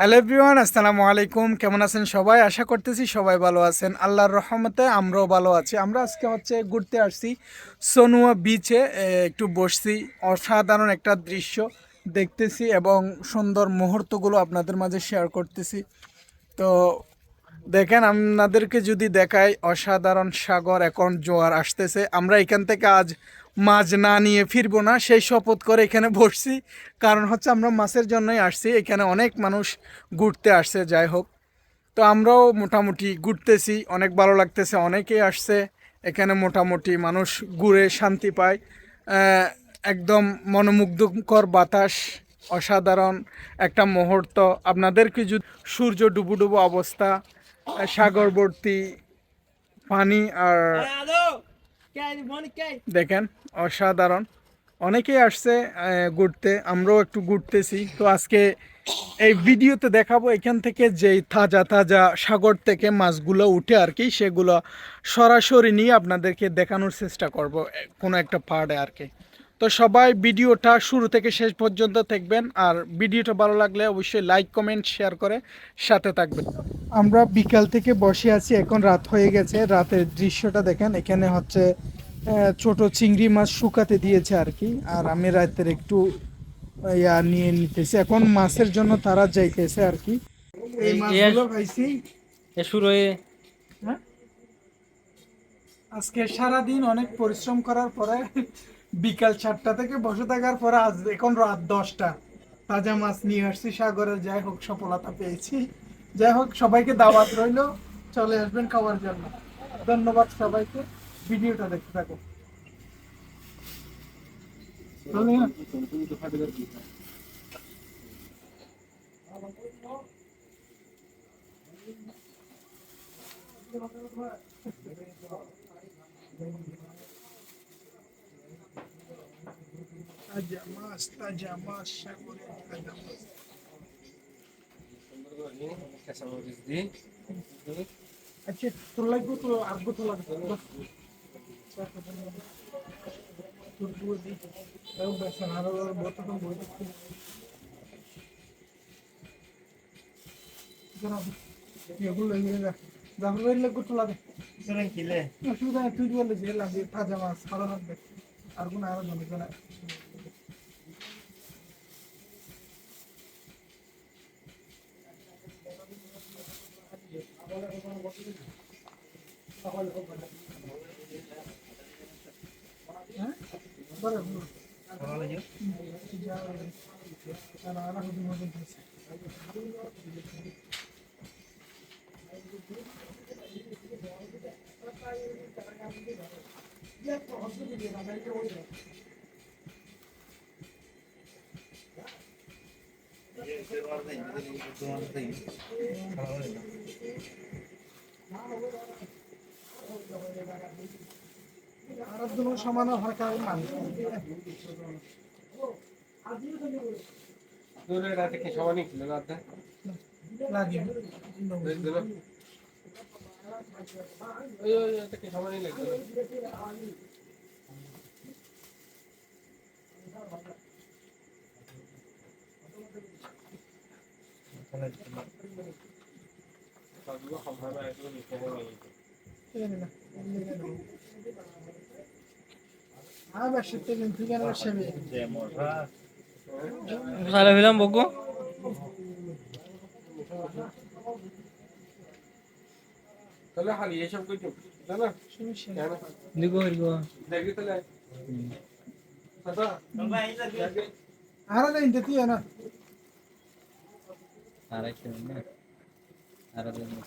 Hello everyone, আসসালামু আলাইকুম। কেমন আছেন সবাই? আশা করতেছি সবাই ভালো আছেন। আল্লাহর রহমতে আমরাও ভালো আছি। আমরা আজকে হচ্ছে ঘুরতে আসছি সোনুয়া বিচে একটু বসছি। অসাধারণ একটা দৃশ্য দেখতেছি এবং সুন্দর মুহূর্তগুলো আপনাদের মাঝে শেয়ার করতেছি। তো দেখেন, আপনাদেরকে যদি দেখাই, অসাধারণ সাগর এখন জোয়ার আসতেছে। আমরা এখান থেকে আজ মাছ না নিয়ে ফিরবো না, সেই শপথ করে এখানে বসছি। কারণ হচ্ছে আমরা মাছের জন্যই আসছি, এখানে অনেক মানুষ ঘুরতে আসছে, যাই হোক। তো আমরাও মোটামুটি ঘুরতেছি, অনেক ভালো লাগতেছে অনেকেই আসছে। এখানে মোটামুটি মানুষ ঘুরে শান্তি পায়। একদম মনোমুগ্ধকর বাতাস, অসাধারণ একটা মুহূর্ত। আপনাদেরকে যদি সূর্য ডুবু ডুবু অবস্থা সাগরবর্তী পানি আর দেখেন, অসাধারণ। অনেকেই আসছে ঘুরতে, আমরাও একটু ঘুরতেছি। তো আজকে এই ভিডিওতে দেখাবো এখান থেকে যেই তাজা তাজা সাগর থেকে মাছগুলো উঠে আর কি, সেগুলো সরাসরি নিয়ে আপনাদেরকে দেখানোর চেষ্টা করব কোনো একটা পার্টে আর কি। তো সবাই ভিডিওটা শুরু থেকে শেষ পর্যন্ত দেখবেন আর ভিডিওটা ভালো লাগলে অবশ্যই লাইক কমেন্ট শেয়ার করে সাথে থাকবেন। আমরা বিকাল থেকে বসে আছি এখন রাত হয়ে গেছে রাতের দৃশ্যটা দেখেন এখানে হচ্ছে ছোট চিংড়ি মাছ শুকাতে দিয়েছে আর কি আর আমি রাতের একটু ইয়া নিয়ে নিতেছি এখন মাছের জন্য তারা যাইতেছে আর কি। এই মাছগুলো পাইছি এ শুরু হয়ে হ্যাঁ? আজকে সারা দিন অনেক পরিশ্রম করার পরে বিকাল চারটা থেকে বসে থাকার পরে আজ এখন রাত দশটা। তাজা মাছ নিয়ে আসছি সাগরে যাই হোক সফলতা পেয়েছি। যাই হোক, সবাইকে দাওয়াত রইল, চলে আসবেন খাওয়ার জন্য। ধন্যবাদ সবাইকে, ভিডিওটা দেখতে থাকো মাছ তাজা মাছ সাগরে তাজা মাছ কাঁচামরিচ দিই আচ্ছা তোর লাগবে তো আসব তো লাগবে তোর পুরো দিই তাও বেসন আরও বোতল বই এগুলো এগুলো রাখ জাফর ভাই লাগবে তো লাগে অসুবিধা নেই তুই বলে যে লাগবে তাজা মাছ ভালো লাগবে। আর কোনো আরও জানি না। হ্যাঁ? বলে যা আর আর হুদি মধ্যে আর দুনো সমান হয় কারণ মানুষ দূরে রাতে কি সবাই ছিল রাতে লাগে ওই ওই সালে ফিলাম বকো। তাহলে হালি এসব কই চুপ না কেন? দিগো দিগো দেখি তাহলে? দাদা আর না ইনতে না। আরেকটা না?